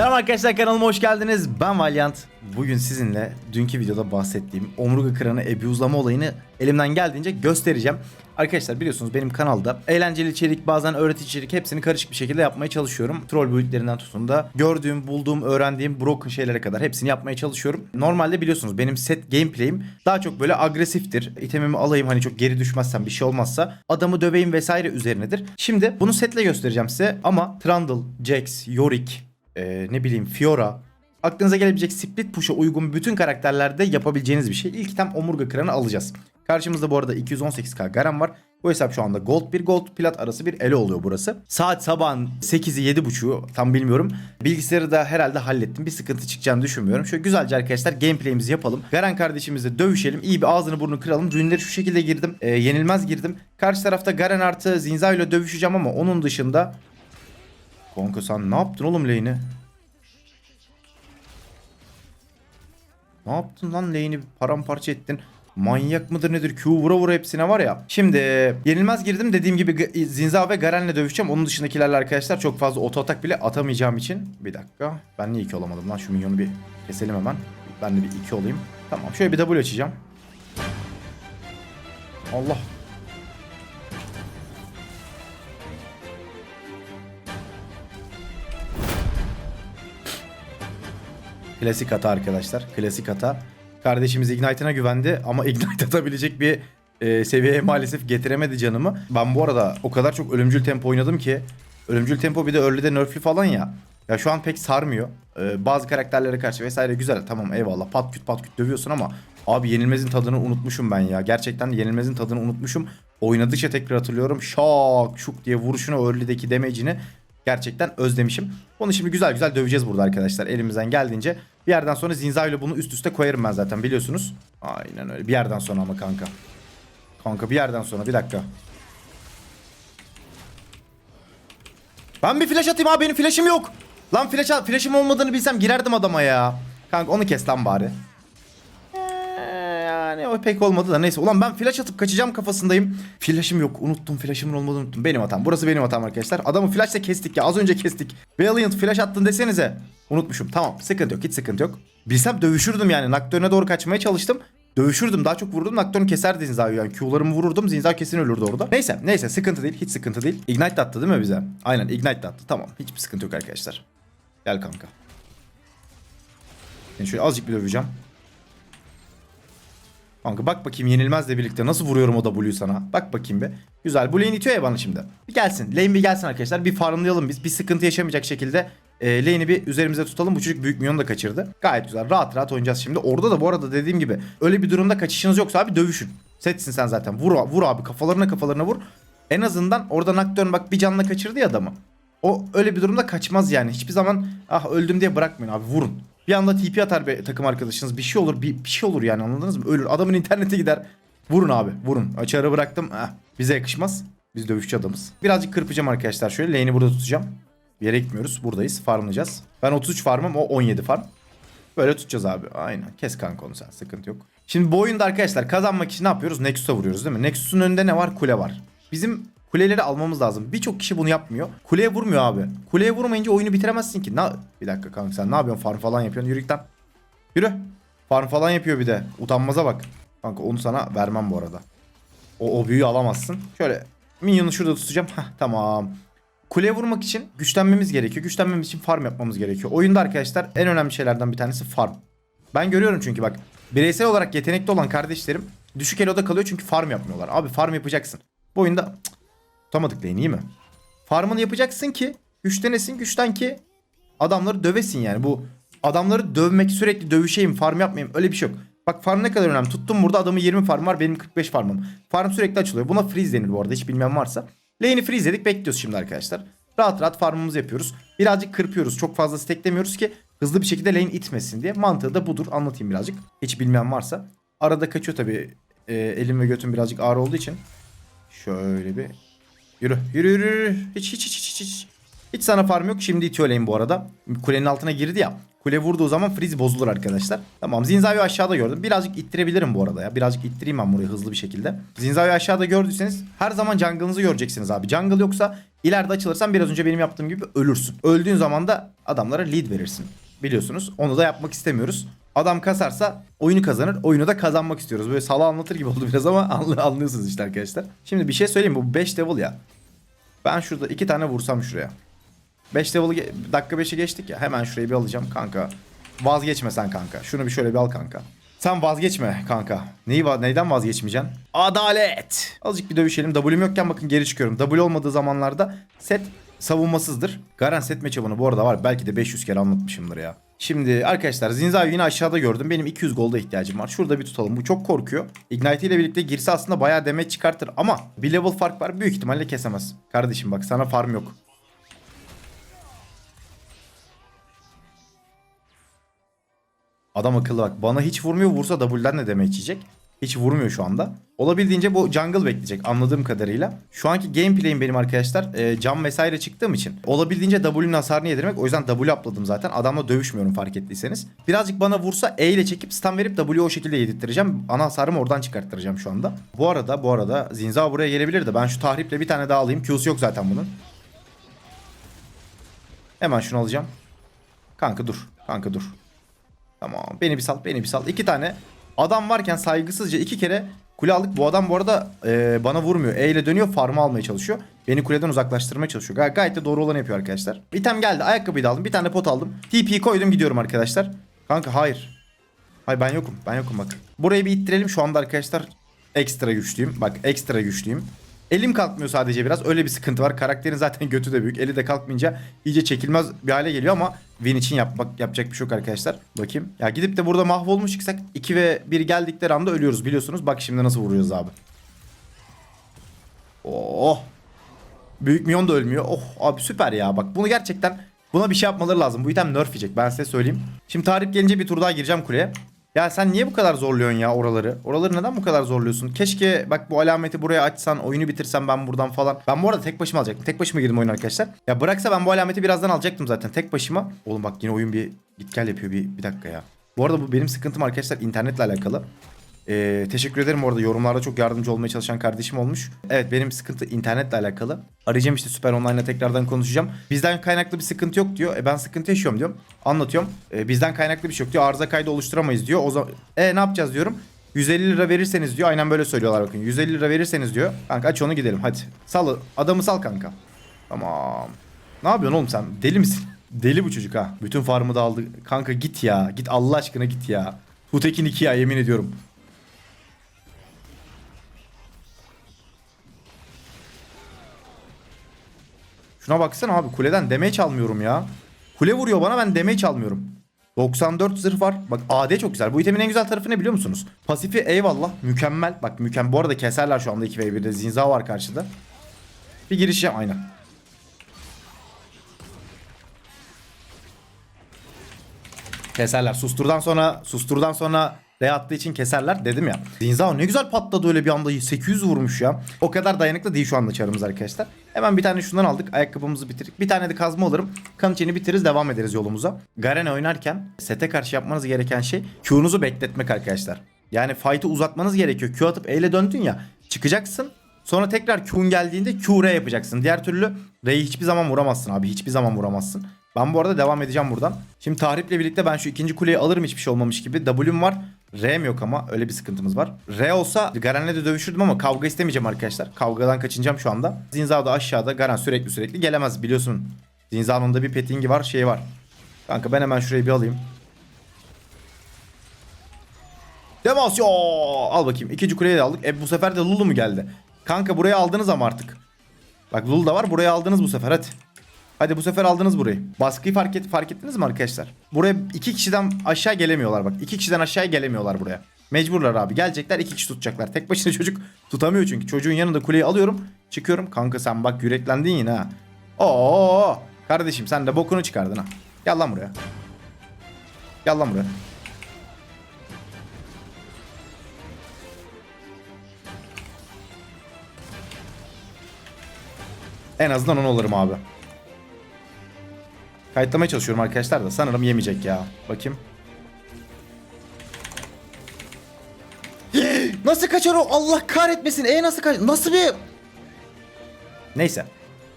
Selam arkadaşlar kanalıma hoş geldiniz. Ben Valiant. Bugün sizinle dünkü videoda bahsettiğim omurga kıranı ebuse'lama olayını elimden geldiğince göstereceğim. Arkadaşlar biliyorsunuz benim kanalda eğlenceli içerik bazen öğretici içerik hepsini karışık bir şekilde yapmaya çalışıyorum. Troll boyutlerinden tutun da gördüğüm, bulduğum, öğrendiğim broken şeylere kadar hepsini yapmaya çalışıyorum. Normalde biliyorsunuz benim set gameplay'im daha çok böyle agresiftir. İtemimi alayım hani çok geri düşmezsem bir şey olmazsa adamı döveyim vesaire üzerinedir. Şimdi bunu setle göstereceğim size ama Trundle, Jax, Yorick, ee, ne bileyim Fiora aklınıza gelebilecek split push'a uygun bütün karakterlerde yapabileceğiniz bir şey. İlk item omurga kıranı alacağız. Karşımızda bu arada 218k Garen var. Bu hesap şu anda gold 1 gold plat arası bir ele oluyor burası. Saat sabahın 8'i 7.30'u tam bilmiyorum. Bilgisayarı da herhalde hallettim. Bir sıkıntı çıkacağını düşünmüyorum. Şöyle güzelce arkadaşlar gameplay'imizi yapalım. Garen kardeşimizle dövüşelim. İyi bir ağzını burnunu kıralım. Rünleri şu şekilde girdim. Ee, yenilmez girdim. Karşı tarafta Garen artı Zinza ile dövüşeceğim ama onun dışında Kanka sen ne yaptın oğlum lane'i? Ne yaptın lan lane'i paramparça ettin? Manyak mıdır nedir? Q vura vura hepsine var ya. Şimdi yenilmez girdim dediğim gibi Zinza ve Garen'le dövüşeceğim. Onun dışındakilerle arkadaşlar çok fazla oto atak bile atamayacağım için. Bir dakika. Ben niye 2 olamadım lan? Şu minyonu bir keselim hemen. Ben de bir 2 olayım. Tamam şöyle bir W açacağım. Allah. Klasik hata arkadaşlar. Klasik hata. Kardeşimiz Ignite'ına güvendi ama Ignite atabilecek bir e, seviyeye maalesef getiremedi canımı. Ben bu arada o kadar çok ölümcül tempo oynadım ki ölümcül tempo bir de early'de nerf'lü falan ya. Ya şu an pek sarmıyor. Ee, bazı karakterlere karşı vesaire güzel. Tamam eyvallah pat küt pat küt dövüyorsun ama abi yenilmezin tadını unutmuşum ben ya. Gerçekten yenilmezin tadını unutmuşum. Oynadıkça tekrar hatırlıyorum. Şak şuk diye vuruşunu early'deki damage'ini gerçekten özlemişim. Onu şimdi güzel güzel döveceğiz burada arkadaşlar elimizden geldiğince. Bir yerden sonra Zinza ile bunu üst üste koyarım ben zaten biliyorsunuz. Aynen öyle. Bir yerden sonra ama kanka. Kanka bir yerden sonra bir dakika. Ben bir flash atayım abi benim flash'im yok. Lan flash flash'im olmadığını bilsem girerdim adama ya. Kanka onu kes lan bari. Yani o pek olmadı da neyse. Ulan ben flash atıp kaçacağım kafasındayım. Flash'ım yok. Unuttum. Flash'ımın olmadığını unuttum. Benim hatam. Burası benim hatam arkadaşlar. Adamı flash'la kestik ya. Az önce kestik. Valiant flash attın desenize. Unutmuşum. Tamam. Sıkıntı yok. Hiç sıkıntı yok. Bilsem dövüşürdüm yani. Nocturne'e doğru kaçmaya çalıştım. Dövüşürdüm. Daha çok vurdum. Nocturne keserdi Zinza'yı yani. Q'larımı vururdum. Zinza kesin ölürdü orada. Neyse. Neyse. Sıkıntı değil. Hiç sıkıntı değil. Ignite de attı değil mi bize? Aynen. Ignite de attı. Tamam. Hiçbir sıkıntı yok arkadaşlar. Gel kanka. Seni şöyle azıcık bir döveceğim. Kanka bak bakayım yenilmezle birlikte nasıl vuruyorum o W'yu sana. Bak bakayım bir. Güzel. Bu lane itiyor ya bana şimdi. Bir gelsin. Lane bir gelsin arkadaşlar. Bir farmlayalım biz. Bir sıkıntı yaşamayacak şekilde e, lane'i bir üzerimize tutalım. Bu çocuk büyük minyon da kaçırdı. Gayet güzel. Rahat rahat oynayacağız şimdi. Orada da bu arada dediğim gibi öyle bir durumda kaçışınız yoksa abi dövüşün. Setsin sen zaten. Vur, vur abi kafalarına kafalarına vur. En azından orada Nocturne bak bir canla kaçırdı ya adamı. O öyle bir durumda kaçmaz yani. Hiçbir zaman ah öldüm diye bırakmayın abi vurun. Bir anda TP atar bir takım arkadaşınız. Bir şey olur bir, bir şey olur yani anladınız mı? Ölür. Adamın internete gider. Vurun abi vurun. Açarı bıraktım. Ah, bize yakışmaz. Biz dövüşçü adamız. Birazcık kırpacağım arkadaşlar şöyle. Lane'i burada tutacağım. Bir yere gitmiyoruz. Buradayız. Farmlayacağız. Ben 33 farmım o 17 farm. Böyle tutacağız abi. Aynen. Kes kanka onu sen. Sıkıntı yok. Şimdi bu oyunda arkadaşlar kazanmak için ne yapıyoruz? Nexus'a vuruyoruz değil mi? Nexus'un önünde ne var? Kule var. Bizim kuleleri almamız lazım. Birçok kişi bunu yapmıyor. Kuleye vurmuyor abi. Kuleye vurmayınca oyunu bitiremezsin ki. Na bir dakika kanka sen ne yapıyorsun? Farm falan yapıyorsun. Yürü. Yürü. Farm falan yapıyor bir de. Utanmaza bak. Kanka onu sana vermem bu arada. O, o büyüyü alamazsın. Şöyle minyonu şurada tutacağım. Hah tamam. Kuleye vurmak için güçlenmemiz gerekiyor. Güçlenmemiz için farm yapmamız gerekiyor. Oyunda arkadaşlar en önemli şeylerden bir tanesi farm. Ben görüyorum çünkü bak bireysel olarak yetenekli olan kardeşlerim düşük eloda kalıyor çünkü farm yapmıyorlar. Abi farm yapacaksın. Bu oyunda tutamadık lane iyi mi? Farmını yapacaksın ki güçlenesin güçten ki adamları dövesin yani. Bu adamları dövmek sürekli dövüşeyim farm yapmayayım öyle bir şey yok. Bak farm ne kadar önemli. Tuttum burada adamın 20 farm var benim 45 farmım. Farm sürekli açılıyor. Buna freeze denir bu arada hiç bilmeyen varsa. Lane'i freezeledik bekliyoruz şimdi arkadaşlar. Rahat rahat farmımızı yapıyoruz. Birazcık kırpıyoruz. Çok fazla stacklemiyoruz ki hızlı bir şekilde lane itmesin diye. Mantığı da budur. Anlatayım birazcık. Hiç bilmeyen varsa. Arada kaçıyor tabii. Ee, elim ve götüm birazcık ağır olduğu için. Şöyle bir. Yürü. Yürü yürü yürü. Hiç hiç hiç hiç hiç. Hiç sana farm yok. Şimdi itiyor lane bu arada. Kulenin altına girdi ya. Kule vurduğu zaman freeze bozulur arkadaşlar. Tamam Zinza'yı aşağıda gördüm. Birazcık ittirebilirim bu arada ya. Birazcık ittireyim ben burayı hızlı bir şekilde. Zinza'yı aşağıda gördüyseniz her zaman jungle'ınızı göreceksiniz abi. Jungle yoksa ileride açılırsan biraz önce benim yaptığım gibi ölürsün. Öldüğün zaman da adamlara lead verirsin. Biliyorsunuz. Onu da yapmak istemiyoruz. Adam kasarsa oyunu kazanır. Oyunu da kazanmak istiyoruz. Böyle sala anlatır gibi oldu biraz ama anlı- anlıyorsunuz işte arkadaşlar. Şimdi bir şey söyleyeyim bu 5 level ya. Ben şurada iki tane vursam şuraya. 5 level'ı ge- dakika 5'i geçtik ya. Hemen şurayı bir alacağım kanka. Vazgeçme sen kanka. Şunu bir şöyle bir al kanka. Sen vazgeçme kanka. Neyi va- neyden vazgeçmeyeceksin? Adalet. Azıcık bir dövüşelim. W'm yokken bakın geri çıkıyorum. W olmadığı zamanlarda set savunmasızdır. Garen set matchup'ını bu arada var. Belki de 500 kere anlatmışımdır ya. Şimdi arkadaşlar Zinza'yı yine aşağıda gördüm. Benim 200 golda ihtiyacım var. Şurada bir tutalım. Bu çok korkuyor. Ignite ile birlikte girse aslında bayağı demet çıkartır. Ama bir level fark var. Büyük ihtimalle kesemez. Kardeşim bak sana farm yok. Adam akıllı bak. Bana hiç vurmuyor. Vursa W'den ne demek içecek? Hiç vurmuyor şu anda. Olabildiğince bu jungle bekleyecek anladığım kadarıyla. Şu anki gameplay'im benim arkadaşlar e, cam vesaire çıktığım için. Olabildiğince W'nin hasarını yedirmek. O yüzden W atladım zaten. Adamla dövüşmüyorum fark ettiyseniz. Birazcık bana vursa E ile çekip stun verip W'yu o şekilde yedirttireceğim. Ana hasarımı oradan çıkarttıracağım şu anda. Bu arada bu arada Zinza buraya gelebilirdi. Ben şu tahriple bir tane daha alayım. Q'su yok zaten bunun. Hemen şunu alacağım. Kanka dur. Kanka dur. Tamam. Beni bir sal. Beni bir sal. İki tane adam varken saygısızca iki kere kule aldık. Bu adam bu arada e, bana vurmuyor. E ile dönüyor. Farmı almaya çalışıyor. Beni kuleden uzaklaştırmaya çalışıyor. Gay- gayet de doğru olanı yapıyor arkadaşlar. İtem geldi. Ayakkabıyı da aldım. Bir tane pot aldım. TP koydum gidiyorum arkadaşlar. Kanka hayır. Hayır ben yokum. Ben yokum bak. Burayı bir ittirelim. Şu anda arkadaşlar ekstra güçlüyüm. Bak ekstra güçlüyüm. Elim kalkmıyor sadece biraz. Öyle bir sıkıntı var. Karakterin zaten götü de büyük. Eli de kalkmayınca iyice çekilmez bir hale geliyor ama win için yapmak yapacak bir şey yok arkadaşlar. Bakayım. Ya gidip de burada mahvolmuş çıksak 2 ve 1 geldikleri anda ölüyoruz biliyorsunuz. Bak şimdi nasıl vuruyoruz abi. Oh. Büyük Mion da ölmüyor. Oh abi süper ya. Bak bunu gerçekten buna bir şey yapmaları lazım. Bu item nerf yiyecek ben size söyleyeyim. Şimdi tarih gelince bir tur daha gireceğim kuleye. Ya sen niye bu kadar zorluyorsun ya oraları? Oraları neden bu kadar zorluyorsun? Keşke bak bu alameti buraya açsan, oyunu bitirsen ben buradan falan. Ben bu arada tek başıma alacaktım. Tek başıma girdim oyuna arkadaşlar. Ya bıraksa ben bu alameti birazdan alacaktım zaten tek başıma. Oğlum bak yine oyun bir git gel yapıyor bir, bir dakika ya. Bu arada bu benim sıkıntım arkadaşlar internetle alakalı. Ee, teşekkür ederim orada yorumlarda çok yardımcı olmaya çalışan kardeşim olmuş. Evet benim sıkıntı internetle alakalı. Arayacağım işte Süper Online'la tekrardan konuşacağım. Bizden kaynaklı bir sıkıntı yok diyor. E ben sıkıntı yaşıyorum diyorum. Anlatıyorum. E, bizden kaynaklı bir şey yok diyor. Arıza kaydı oluşturamayız diyor. O zaman e ne yapacağız diyorum. 150 lira verirseniz diyor. Aynen böyle söylüyorlar bakın. 150 lira verirseniz diyor. Kanka aç onu gidelim hadi. Sal adamı sal kanka. Tamam. Ne yapıyorsun oğlum sen? Deli misin? Deli bu çocuk ha. Bütün farmı da aldı. Kanka git ya. Git Allah aşkına git ya. Hutekin 2 ya yemin ediyorum. Şuna baksana abi kuleden damage almıyorum ya. Kule vuruyor bana ben damage almıyorum. 94 zırh var. Bak AD çok güzel. Bu itemin en güzel tarafı ne biliyor musunuz? Pasifi eyvallah. Mükemmel. Bak mükemmel. Bu arada keserler şu anda 2v1'de. Zinza var karşıda. Bir giriş yap. Aynen. Keserler. Susturdan sonra susturdan sonra R attığı için keserler dedim ya. Zinzao ne güzel patladı öyle bir anda 800 vurmuş ya. O kadar dayanıklı değil şu anda çarımız arkadaşlar. Hemen bir tane şundan aldık. Ayakkabımızı bitirdik. Bir tane de kazma alırım. Kan içini bitiririz devam ederiz yolumuza. Garen oynarken sete karşı yapmanız gereken şey Q'nuzu bekletmek arkadaşlar. Yani fight'ı uzatmanız gerekiyor. Q atıp E ile döndün ya. Çıkacaksın. Sonra tekrar Q'un geldiğinde Q R yapacaksın. Diğer türlü R'yi hiçbir zaman vuramazsın abi. Hiçbir zaman vuramazsın. Ben bu arada devam edeceğim buradan. Şimdi tahriple birlikte ben şu ikinci kuleyi alırım hiçbir şey olmamış gibi. W'm var. R'm yok ama öyle bir sıkıntımız var. R olsa Garen'le de dövüşürdüm ama kavga istemeyeceğim arkadaşlar. Kavgadan kaçınacağım şu anda. Zinzao da aşağıda. Garen sürekli sürekli gelemez biliyorsun. Zinzao'nun da bir pettingi var şeyi var. Kanka ben hemen şurayı bir alayım. Demasyo! Al bakayım. İkinci kuleyi de aldık. E bu sefer de Lulu mu geldi? Kanka buraya aldınız ama artık. Bak Lulu da var. Buraya aldınız bu sefer hadi. Hadi bu sefer aldınız burayı. Baskıyı fark, et, fark ettiniz mi arkadaşlar? Buraya iki kişiden aşağı gelemiyorlar bak. İki kişiden aşağı gelemiyorlar buraya. Mecburlar abi. Gelecekler iki kişi tutacaklar. Tek başına çocuk tutamıyor çünkü. Çocuğun yanında kuleyi alıyorum. Çıkıyorum. Kanka sen bak yüreklendin yine ha. Oo kardeşim sen de bokunu çıkardın ha. Gel lan buraya. Gel lan buraya. En azından onu alırım abi. Kayıtlamaya çalışıyorum arkadaşlar da sanırım yemeyecek ya. Bakayım. nasıl kaçar o? Allah kahretmesin. E nasıl kaç? Nasıl bir... Neyse.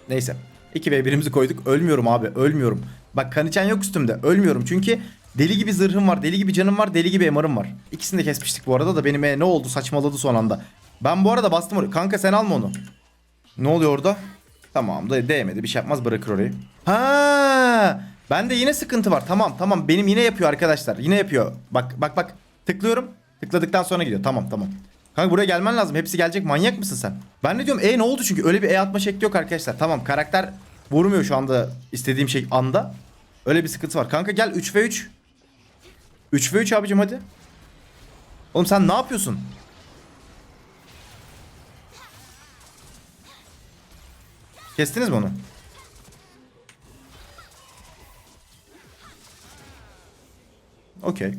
Neyse. 2v1'imizi koyduk. Ölmüyorum abi. Ölmüyorum. Bak kan içen yok üstümde. Ölmüyorum çünkü deli gibi zırhım var. Deli gibi canım var. Deli gibi MR'ım var. İkisini de kesmiştik bu arada da benim e, ne oldu saçmaladı son anda. Ben bu arada bastım oraya. Kanka sen alma onu. Ne oluyor orada? Tamam da değmedi bir şey yapmaz bırakır orayı. Ha, bende yine sıkıntı var. Tamam tamam benim yine yapıyor arkadaşlar. Yine yapıyor. Bak bak bak. Tıklıyorum. Tıkladıktan sonra gidiyor. Tamam tamam. Kanka buraya gelmen lazım. Hepsi gelecek. Manyak mısın sen? Ben ne diyorum? E ne oldu çünkü öyle bir E atma şekli yok arkadaşlar. Tamam karakter vurmuyor şu anda istediğim şey anda. Öyle bir sıkıntı var. Kanka gel 3 ve 3. 3 ve 3 abicim hadi. Oğlum sen ne yapıyorsun? Kestiniz mi onu? Okey.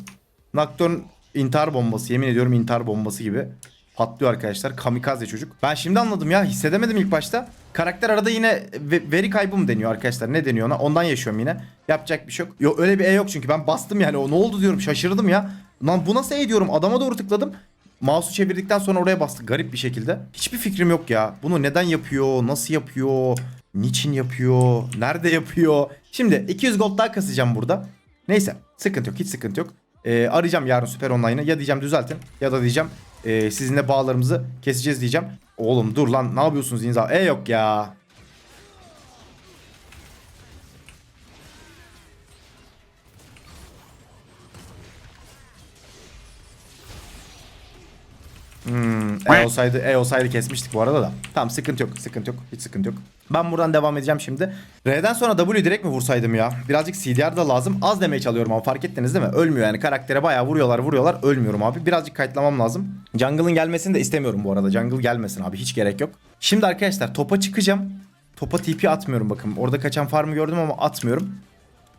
Nocturne intihar bombası. Yemin ediyorum intihar bombası gibi. Patlıyor arkadaşlar. Kamikaze çocuk. Ben şimdi anladım ya. Hissedemedim ilk başta. Karakter arada yine ve- veri kaybı mı deniyor arkadaşlar? Ne deniyor ona? Ondan yaşıyorum yine. Yapacak bir şey yok. Yok öyle bir E yok çünkü. Ben bastım yani. O ne oldu diyorum. Şaşırdım ya. Lan bu nasıl E diyorum. Adama doğru tıkladım. Mouse'u çevirdikten sonra oraya bastı. Garip bir şekilde. Hiçbir fikrim yok ya. Bunu neden yapıyor? Nasıl yapıyor? Niçin yapıyor? Nerede yapıyor? Şimdi 200 gold daha kasacağım burada. Neyse. Sıkıntı yok. Hiç sıkıntı yok. Ee, arayacağım yarın Süper Online'ı. Ya diyeceğim düzeltin. Ya da diyeceğim ee, sizinle bağlarımızı keseceğiz diyeceğim. Oğlum dur lan ne yapıyorsunuz inza? E yok ya. Hmm, e olsaydı, e olsaydı kesmiştik bu arada da. Tamam sıkıntı yok, sıkıntı yok, hiç sıkıntı yok. Ben buradan devam edeceğim şimdi. R'den sonra W direkt mi vursaydım ya? Birazcık CDR da lazım. Az demeye çalıyorum ama fark ettiniz değil mi? Ölmüyor yani karaktere bayağı vuruyorlar vuruyorlar. Ölmüyorum abi. Birazcık kayıtlamam lazım. Jungle'ın gelmesini de istemiyorum bu arada. Jungle gelmesin abi hiç gerek yok. Şimdi arkadaşlar topa çıkacağım. Topa TP atmıyorum bakın. Orada kaçan farmı gördüm ama atmıyorum.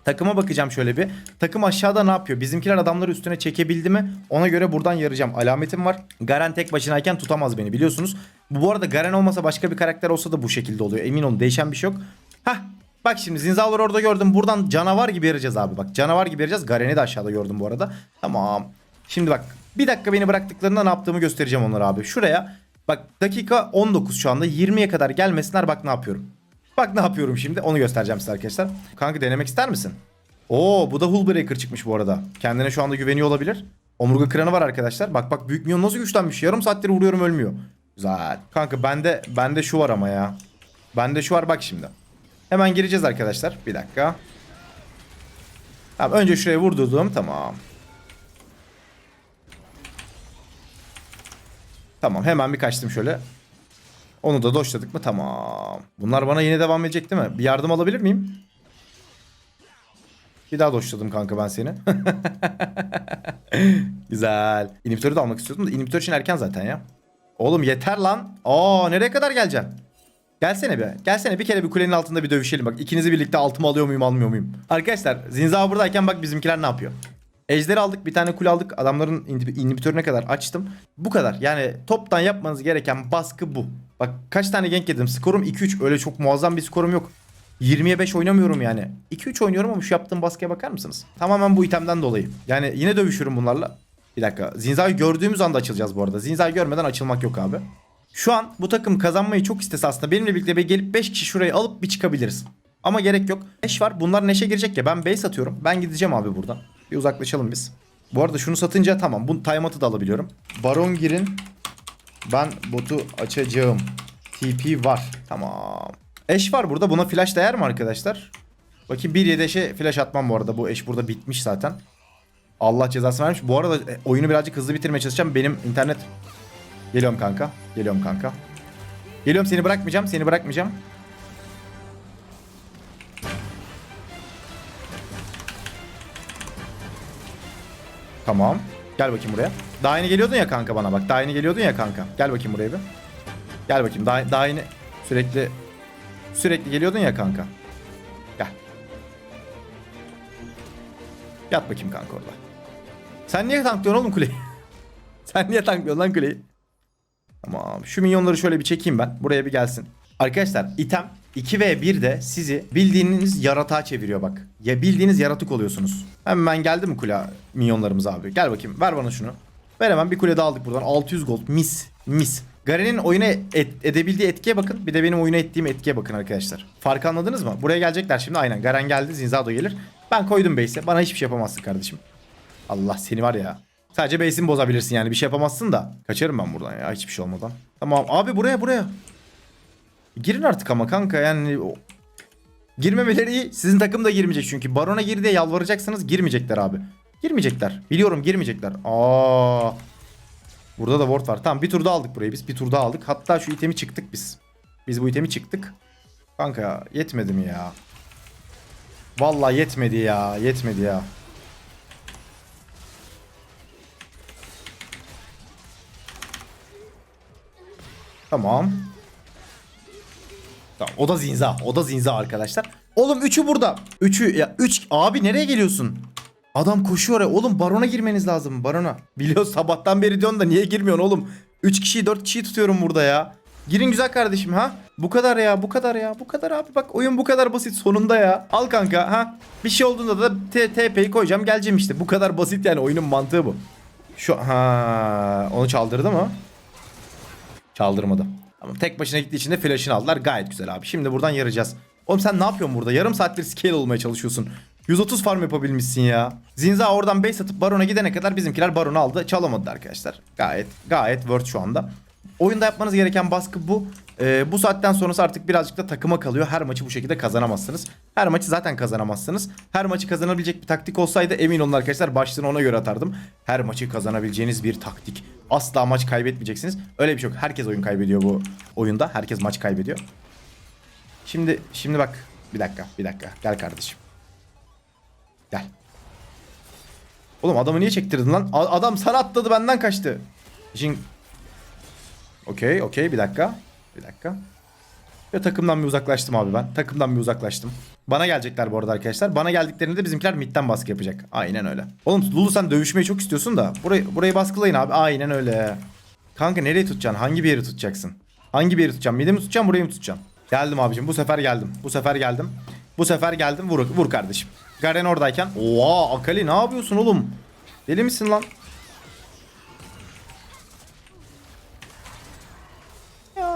Takıma bakacağım şöyle bir. Takım aşağıda ne yapıyor? Bizimkiler adamları üstüne çekebildi mi? Ona göre buradan yarayacağım. Alametim var. Garen tek başınayken tutamaz beni biliyorsunuz. Bu, arada Garen olmasa başka bir karakter olsa da bu şekilde oluyor. Emin olun değişen bir şey yok. Hah Bak şimdi Zinzalor orada gördüm. Buradan canavar gibi yarayacağız abi. Bak canavar gibi yarayacağız. Garen'i de aşağıda gördüm bu arada. Tamam. Şimdi bak bir dakika beni bıraktıklarında ne yaptığımı göstereceğim onlara abi. Şuraya bak dakika 19 şu anda 20'ye kadar gelmesinler bak ne yapıyorum. Bak ne yapıyorum şimdi onu göstereceğim size arkadaşlar. Kanka denemek ister misin? Oo bu da Hullbreaker çıkmış bu arada. Kendine şu anda güveniyor olabilir. Omurga kıranı var arkadaşlar. Bak bak büyük minyon nasıl güçlenmiş. Yarım saattir vuruyorum ölmüyor. Güzel. Kanka bende bende şu var ama ya. Bende şu var bak şimdi. Hemen gireceğiz arkadaşlar. Bir dakika. Tamam önce şuraya vurdurdum. Tamam. Tamam hemen bir kaçtım şöyle. Onu da doşladık mı? Tamam. Bunlar bana yine devam edecek değil mi? Bir yardım alabilir miyim? Bir daha doşladım kanka ben seni. Güzel. İnhibitörü de almak istiyordum da inhibitör için erken zaten ya. Oğlum yeter lan. Aa nereye kadar geleceksin? Gelsene bir. Gelsene bir kere bir kulenin altında bir dövüşelim. Bak ikinizi birlikte altıma alıyor muyum almıyor muyum? Arkadaşlar Zinza buradayken bak bizimkiler ne yapıyor? Ejderi aldık bir tane kule aldık. Adamların inhib- inhibitörüne kadar açtım. Bu kadar. Yani toptan yapmanız gereken baskı bu. Bak kaç tane gank yedim. Skorum 2-3. Öyle çok muazzam bir skorum yok. 20'ye 5 oynamıyorum yani. 2-3 oynuyorum ama şu yaptığım baskıya bakar mısınız? Tamamen bu itemden dolayı. Yani yine dövüşürüm bunlarla. Bir dakika. Zinza'yı gördüğümüz anda açılacağız bu arada. Zinza'yı görmeden açılmak yok abi. Şu an bu takım kazanmayı çok istese aslında benimle birlikte bir gelip 5 kişi şurayı alıp bir çıkabiliriz. Ama gerek yok. Neş var. Bunlar neşe girecek ya. Ben base atıyorum. Ben gideceğim abi buradan. Bir uzaklaşalım biz. Bu arada şunu satınca tamam. Bu timeout'u da alabiliyorum. Baron girin. Ben botu açacağım. TP var. Tamam. Eş var burada. Buna flash değer mi arkadaşlar? Bakayım 1.7 eşe flash atmam bu arada. Bu eş burada bitmiş zaten. Allah cezası vermiş. Bu arada e, oyunu birazcık hızlı bitirmeye çalışacağım. Benim internet... Geliyorum kanka. Geliyorum kanka. Geliyorum seni bırakmayacağım. Seni bırakmayacağım. Tamam. Gel bakayım buraya. Daha yeni geliyordun ya kanka bana bak. Daha yeni geliyordun ya kanka. Gel bakayım buraya bir. Gel bakayım. Daha, daha yeni sürekli sürekli geliyordun ya kanka. Gel. Yat bakayım kanka orada. Sen niye tanklıyorsun oğlum kuleyi? Sen niye tanklıyorsun lan kuleyi? Tamam. Şu minyonları şöyle bir çekeyim ben. Buraya bir gelsin. Arkadaşlar item 2 ve 1 de sizi bildiğiniz yaratığa çeviriyor bak. Ya bildiğiniz yaratık oluyorsunuz. Hemen geldi mi kule minyonlarımız abi? Gel bakayım ver bana şunu. Ver hemen bir kule daha aldık buradan. 600 gold mis mis. Garen'in oyuna et- edebildiği etkiye bakın. Bir de benim oyuna ettiğim etkiye bakın arkadaşlar. Farkı anladınız mı? Buraya gelecekler şimdi aynen. Garen geldi Zinzado gelir. Ben koydum base'e. Bana hiçbir şey yapamazsın kardeşim. Allah seni var ya. Sadece base'ini bozabilirsin yani. Bir şey yapamazsın da. Kaçarım ben buradan ya hiçbir şey olmadan. Tamam abi buraya buraya. Girin artık ama kanka yani girmemeleri iyi. Sizin takım da girmeyecek çünkü. Barona gir diye yalvaracaksınız girmeyecekler abi. Girmeyecekler. Biliyorum girmeyecekler. Aa. Burada da ward var. Tamam bir tur daha aldık burayı biz. Bir tur daha aldık. Hatta şu itemi çıktık biz. Biz bu itemi çıktık. Kanka yetmedi mi ya? Vallahi yetmedi ya. Yetmedi ya. Tamam. Tamam o da zinza. O da zinza arkadaşlar. Oğlum üçü burada. Üçü ya üç abi nereye geliyorsun? Adam koşuyor ya. Oğlum barona girmeniz lazım barona. Biliyoruz sabahtan beri diyorsun da niye girmiyorsun oğlum? 3 kişiyi 4 kişiyi tutuyorum burada ya. Girin güzel kardeşim ha. Bu kadar ya bu kadar ya bu kadar abi bak oyun bu kadar basit sonunda ya. Al kanka ha. Bir şey olduğunda da TP'yi koyacağım geleceğim işte. Bu kadar basit yani oyunun mantığı bu. Şu ha onu çaldırdı mı? Çaldırmadı. Ama tek başına gittiği için de flash'ını aldılar. Gayet güzel abi. Şimdi buradan yarayacağız. Oğlum sen ne yapıyorsun burada? Yarım saattir scale olmaya çalışıyorsun. 130 farm yapabilmişsin ya. Zinza oradan base atıp barona gidene kadar bizimkiler baronu aldı. Çalamadı arkadaşlar. Gayet gayet worth şu anda. Oyunda yapmanız gereken baskı bu. Ee, bu saatten sonrası artık birazcık da takıma kalıyor. Her maçı bu şekilde kazanamazsınız. Her maçı zaten kazanamazsınız. Her maçı kazanabilecek bir taktik olsaydı emin olun arkadaşlar başlığını ona göre atardım. Her maçı kazanabileceğiniz bir taktik. Asla maç kaybetmeyeceksiniz. Öyle bir şey yok. Herkes oyun kaybediyor bu oyunda. Herkes maç kaybediyor. Şimdi şimdi bak bir dakika bir dakika gel kardeşim. Gel. Oğlum adamı niye çektirdin lan? A- adam sana atladı benden kaçtı. İşin Okey okey bir dakika. Bir dakika. Ve takımdan bir uzaklaştım abi ben. Takımdan bir uzaklaştım. Bana gelecekler bu arada arkadaşlar. Bana geldiklerinde bizimkiler midden baskı yapacak. Aynen öyle. Oğlum Lulu sen dövüşmeyi çok istiyorsun da. Burayı, burayı baskılayın abi. Aynen öyle. Kanka nereye tutacaksın? Hangi bir yeri tutacaksın? Hangi bir yeri tutacaksın? Midi mi tutacaksın burayı mı tutacaksın? Geldim abicim. Bu sefer geldim. Bu sefer geldim. Bu sefer geldim. Vur, vur kardeşim. Garen oradayken. Oha Akali ne yapıyorsun oğlum? Deli misin lan?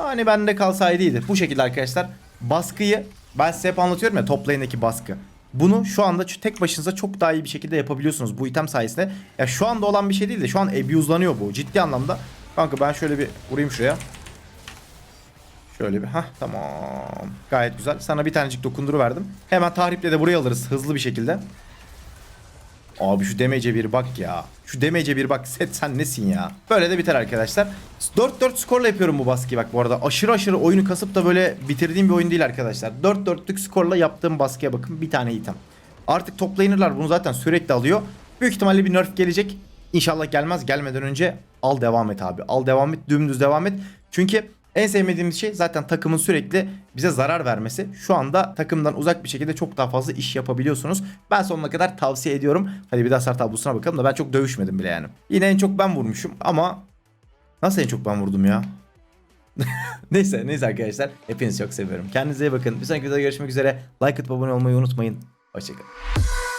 Yani bende kalsaydı iyiydi. Bu şekilde arkadaşlar baskıyı ben size hep anlatıyorum ya top lane'deki baskı. Bunu şu anda tek başınıza çok daha iyi bir şekilde yapabiliyorsunuz bu item sayesinde. Ya şu anda olan bir şey değil de şu an abuse'lanıyor bu ciddi anlamda. Kanka ben şöyle bir vurayım şuraya. Şöyle bir ha tamam. Gayet güzel. Sana bir tanecik dokunduru verdim. Hemen tahriple de buraya alırız hızlı bir şekilde. Abi şu demece bir bak ya. Şu demece bir bak. Set sen nesin ya? Böyle de biter arkadaşlar. 4-4 skorla yapıyorum bu baskıyı bak bu arada. Aşırı aşırı oyunu kasıp da böyle bitirdiğim bir oyun değil arkadaşlar. 4-4'lük skorla yaptığım baskıya bakın. Bir tane item. Artık toplayınırlar bunu zaten sürekli alıyor. Büyük ihtimalle bir nerf gelecek. İnşallah gelmez. Gelmeden önce al devam et abi. Al devam et. Dümdüz devam et. Çünkü en sevmediğimiz şey zaten takımın sürekli bize zarar vermesi. Şu anda takımdan uzak bir şekilde çok daha fazla iş yapabiliyorsunuz. Ben sonuna kadar tavsiye ediyorum. Hadi bir de hasar tablosuna bakalım da ben çok dövüşmedim bile yani. Yine en çok ben vurmuşum ama nasıl en çok ben vurdum ya? neyse neyse arkadaşlar. Hepinizi çok seviyorum. Kendinize iyi bakın. Bir sonraki videoda görüşmek üzere. Like atıp abone olmayı unutmayın. Hoşçakalın.